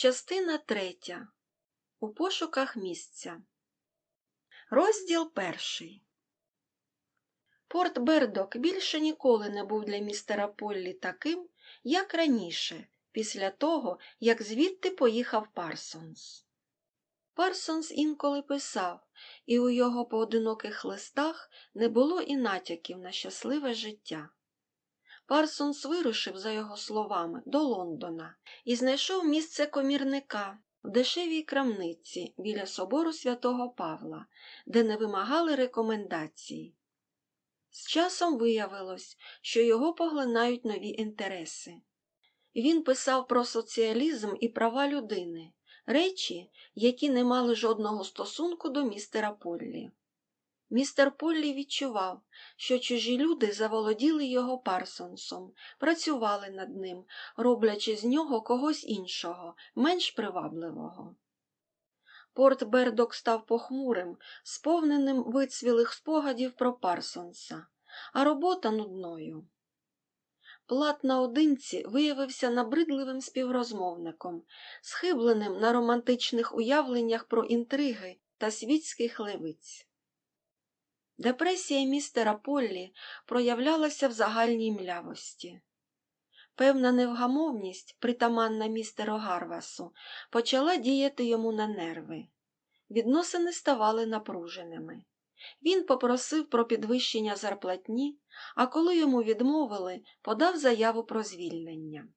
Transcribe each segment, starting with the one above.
Частина третя. У пошуках місця. Розділ перший. Порт Бердок більше ніколи не був для містера Поллі таким, як раніше, після того, як звідти поїхав Парсонс. Парсонс інколи писав, і у його поодиноких листах не було і натяків на щасливе життя. Парсонс вирушив, за його словами, до Лондона і знайшов місце комірника в дешевій крамниці біля собору святого Павла, де не вимагали рекомендації. З часом виявилось, що його поглинають нові інтереси. Він писав про соціалізм і права людини, речі, які не мали жодного стосунку до містера Поллі. Містер Поллі відчував, що чужі люди заволоділи його Парсонсом, працювали над ним, роблячи з нього когось іншого, менш привабливого. Порт Бердок став похмурим, сповненим вицвілих спогадів про Парсонса, а робота нудною. Плат наодинці виявився набридливим співрозмовником, схибленим на романтичних уявленнях про інтриги та світських левиць. Депресія містера Поллі проявлялася в загальній млявості. Певна невгамовність, притаманна містеру Гарвасу, почала діяти йому на нерви. Відносини ставали напруженими. Він попросив про підвищення зарплатні, а коли йому відмовили, подав заяву про звільнення.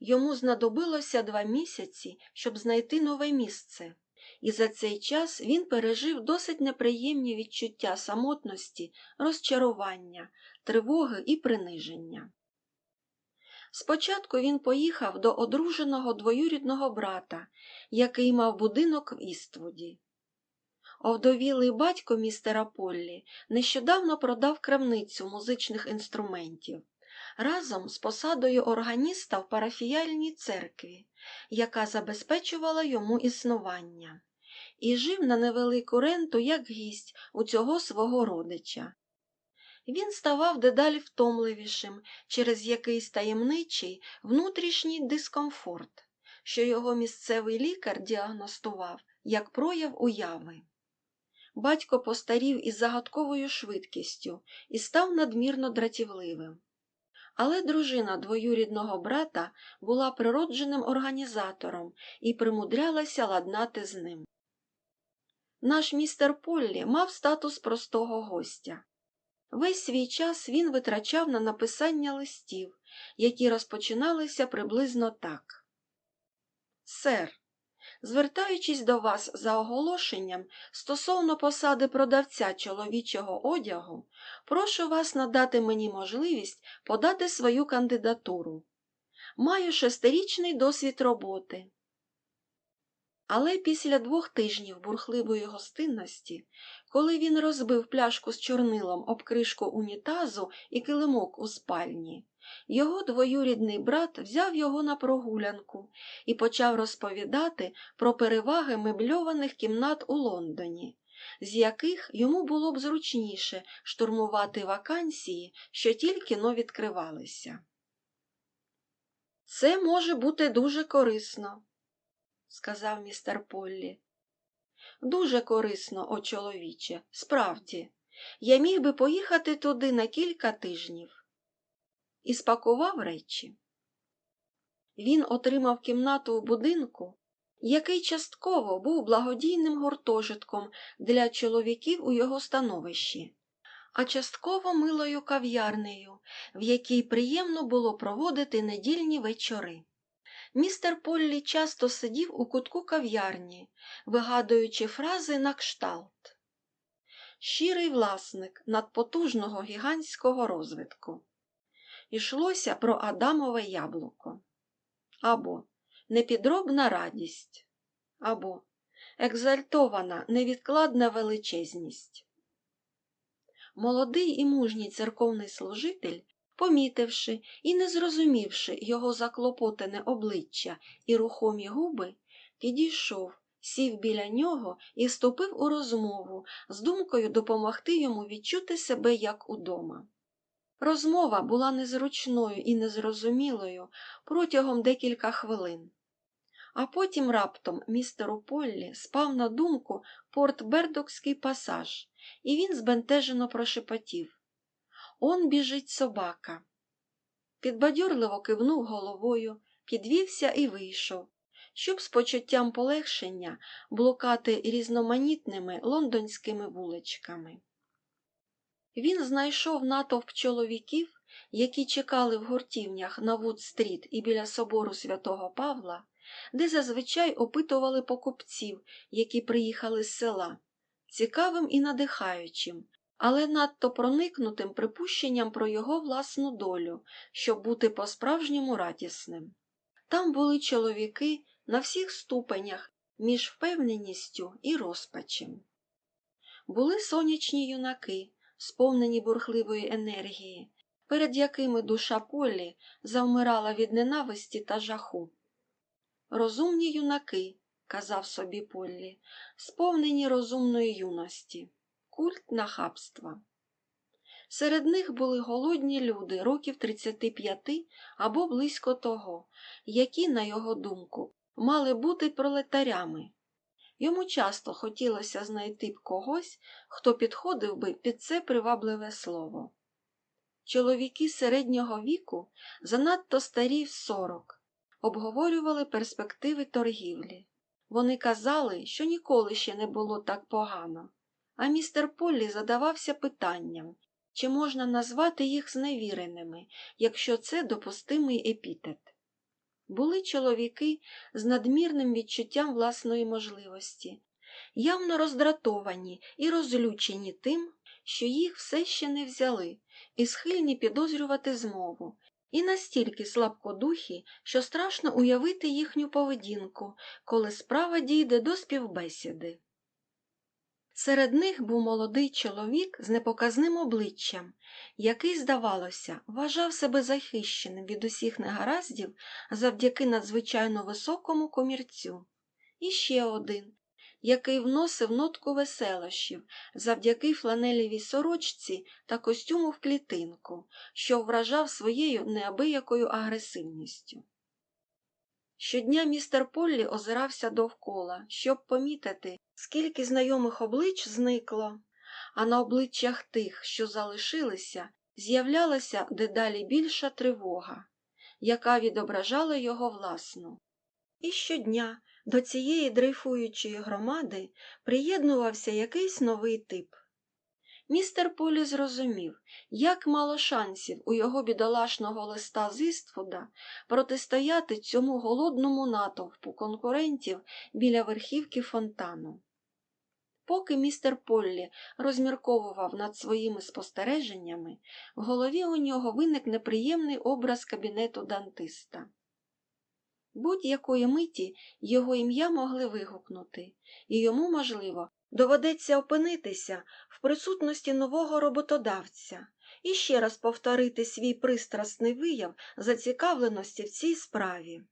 Йому знадобилося два місяці, щоб знайти нове місце, і за цей час він пережив досить неприємні відчуття самотності, розчарування, тривоги і приниження. Спочатку він поїхав до одруженого двоюрідного брата, який мав будинок в Іствуді. Овдовілий батько містера Поллі нещодавно продав крамницю музичних інструментів разом з посадою органіста в парафіяльній церкві, яка забезпечувала йому існування, і жив на невелику ренту як гість у цього свого родича. Він ставав дедалі втомливішим через якийсь таємничий внутрішній дискомфорт, що його місцевий лікар діагностував як прояв уяви. Батько постарів із загадковою швидкістю і став надмірно дратівливим. Але дружина двоюрідного брата була природженим організатором і примудрялася ладнати з ним. Наш містер Поллі мав статус простого гостя. Весь свій час він витрачав на написання листів, які розпочиналися приблизно так. Сер, звертаючись до вас за оголошенням стосовно посади продавця чоловічого одягу, прошу вас надати мені можливість подати свою кандидатуру. Маю шестирічний досвід роботи. Але після двох тижнів бурхливої гостинності, коли він розбив пляшку з чорнилом об кришку унітазу і килимок у спальні, його двоюрідний брат взяв його на прогулянку і почав розповідати про переваги мебльованих кімнат у Лондоні, з яких йому було б зручніше штурмувати вакансії, що тільки но відкривалися. Це може бути дуже корисно сказав містер Поллі. Дуже корисно, о чоловіче, справді. Я міг би поїхати туди на кілька тижнів. І спакував речі. Він отримав кімнату в будинку, який частково був благодійним гуртожитком для чоловіків у його становищі, а частково милою кав'ярнею, в якій приємно було проводити недільні вечори. Містер Поллі часто сидів у кутку кав'ярні, вигадуючи фрази на кшталт. Щирий власник надпотужного гігантського розвитку. Ішлося про Адамове яблуко. Або непідробна радість, або екзальтована невідкладна величезність. Молодий і мужній церковний служитель помітивши і не зрозумівши його заклопотане обличчя і рухомі губи, підійшов, сів біля нього і вступив у розмову з думкою допомогти йому відчути себе як удома. Розмова була незручною і незрозумілою протягом декілька хвилин. А потім раптом містеру Поллі спав на думку Порт-Бердокський пасаж, і він збентежено прошепотів Он біжить собака. Підбадьорливо кивнув головою, підвівся і вийшов, щоб з почуттям полегшення блукати різноманітними лондонськими вуличками. Він знайшов натовп чоловіків, які чекали в гуртівнях на Вуд-стріт і біля собору святого Павла, де зазвичай опитували покупців, які приїхали з села, цікавим і надихаючим, але надто проникнутим припущенням про його власну долю, щоб бути по-справжньому радісним. Там були чоловіки на всіх ступенях між впевненістю і розпачем. Були сонячні юнаки, сповнені бурхливої енергії, перед якими душа Полі завмирала від ненависті та жаху. Розумні юнаки, казав собі Поллі, сповнені розумної юності, культ нахабства. Серед них були голодні люди років 35 або близько того, які, на його думку, мали бути пролетарями. Йому часто хотілося знайти б когось, хто підходив би під це привабливе слово. Чоловіки середнього віку, занадто старі в сорок, обговорювали перспективи торгівлі. Вони казали, що ніколи ще не було так погано, а містер Поллі задавався питанням, чи можна назвати їх зневіреними, якщо це допустимий епітет. Були чоловіки з надмірним відчуттям власної можливості, явно роздратовані і розлючені тим, що їх все ще не взяли, і схильні підозрювати змову, і настільки слабкодухі, що страшно уявити їхню поведінку, коли справа дійде до співбесіди. Серед них був молодий чоловік з непоказним обличчям, який, здавалося, вважав себе захищеним від усіх негараздів завдяки надзвичайно високому комірцю. І ще один, який вносив нотку веселощів завдяки фланелевій сорочці та костюму в клітинку, що вражав своєю неабиякою агресивністю. Щодня містер Поллі озирався довкола, щоб помітити, скільки знайомих облич зникло, а на обличчях тих, що залишилися, з'являлася дедалі більша тривога, яка відображала його власну. І щодня до цієї дрейфуючої громади приєднувався якийсь новий тип. Містер Полі зрозумів, як мало шансів у його бідолашного листа з Іствуда протистояти цьому голодному натовпу конкурентів біля верхівки фонтану. Поки містер Поллі розмірковував над своїми спостереженнями, в голові у нього виник неприємний образ кабінету дантиста. Будь-якої миті його ім'я могли вигукнути, і йому, можливо, доведеться опинитися в присутності нового роботодавця і ще раз повторити свій пристрасний вияв зацікавленості в цій справі.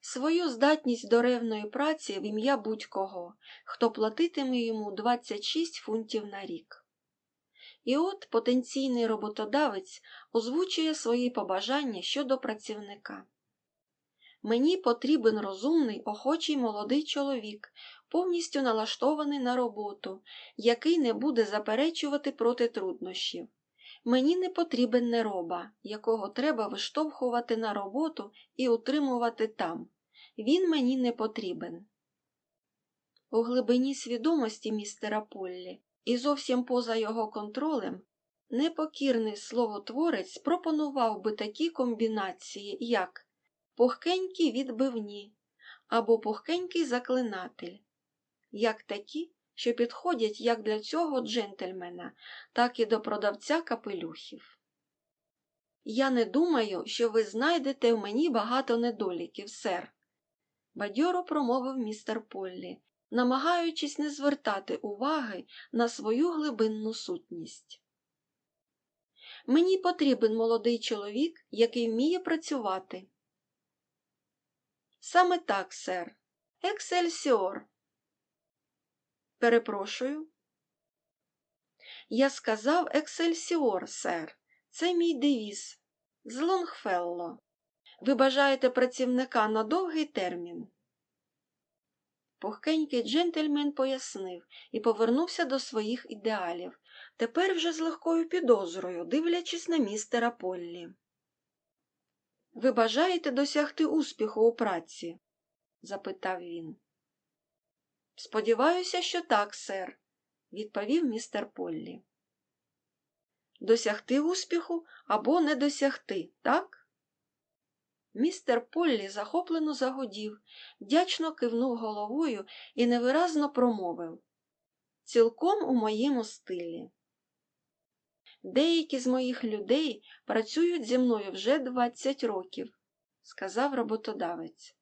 Свою здатність до ревної праці в ім'я будь-кого, хто платитиме йому 26 фунтів на рік. І от потенційний роботодавець озвучує свої побажання щодо працівника. Мені потрібен розумний, охочий молодий чоловік, повністю налаштований на роботу, який не буде заперечувати проти труднощів. Мені не потрібен нероба, якого треба виштовхувати на роботу і утримувати там. Він мені не потрібен. У глибині свідомості містера Поллі і зовсім поза його контролем непокірний словотворець пропонував би такі комбінації, як пухкенькі відбивні або пухкенький заклинатель, як такі, що підходять як для цього джентльмена, так і до продавця капелюхів. Я не думаю, що ви знайдете в мені багато недоліків, сер, бадьоро промовив містер Поллі, намагаючись не звертати уваги на свою глибинну сутність. Мені потрібен молодий чоловік, який вміє працювати. Саме так, сер. Ексельсіор. Перепрошую. Я сказав Ексельсіор, сер. Це мій девіз. З Лонгфелло. Ви бажаєте працівника на довгий термін? Пухкенький джентльмен пояснив і повернувся до своїх ідеалів, тепер вже з легкою підозрою, дивлячись на містера Поллі. Ви бажаєте досягти успіху у праці? запитав він. Сподіваюся, що так, сер, відповів містер Поллі. Досягти успіху або не досягти, так? Містер Поллі захоплено загодів, вдячно кивнув головою і невиразно промовив Цілком у моєму стилі. Деякі з моїх людей працюють зі мною вже 20 років, сказав роботодавець.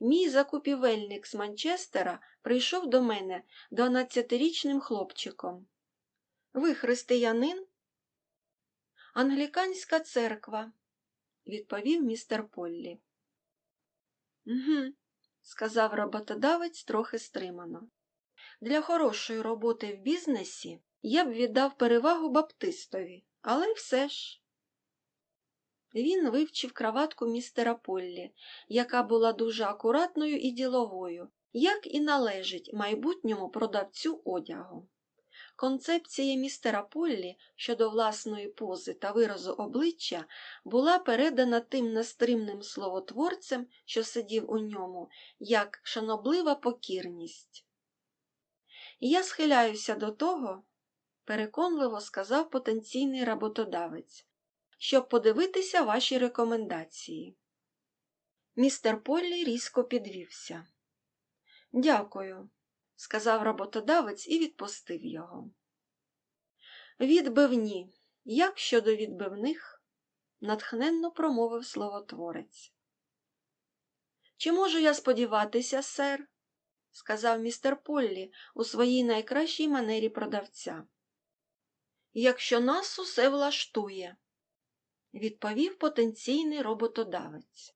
Мій закупівельник з Манчестера прийшов до мене 12-річним хлопчиком. Ви християнин? Англіканська церква, відповів містер Поллі. «Угу», – сказав роботодавець трохи стримано. Для хорошої роботи в бізнесі я б віддав перевагу баптистові, але все ж. Він вивчив краватку містера Поллі, яка була дуже акуратною і діловою, як і належить майбутньому продавцю одягу. Концепція містера Поллі щодо власної пози та виразу обличчя була передана тим нестримним словотворцем, що сидів у ньому, як шаноблива покірність. Я схиляюся до того, переконливо сказав потенційний роботодавець, щоб подивитися ваші рекомендації. Містер Поллі різко підвівся. Дякую, сказав роботодавець і відпустив його. Відбивні. Як щодо відбивних? натхненно промовив словотворець. Чи можу я сподіватися, сер? сказав містер Поллі у своїй найкращій манері продавця. Якщо нас усе влаштує, відповів потенційний роботодавець.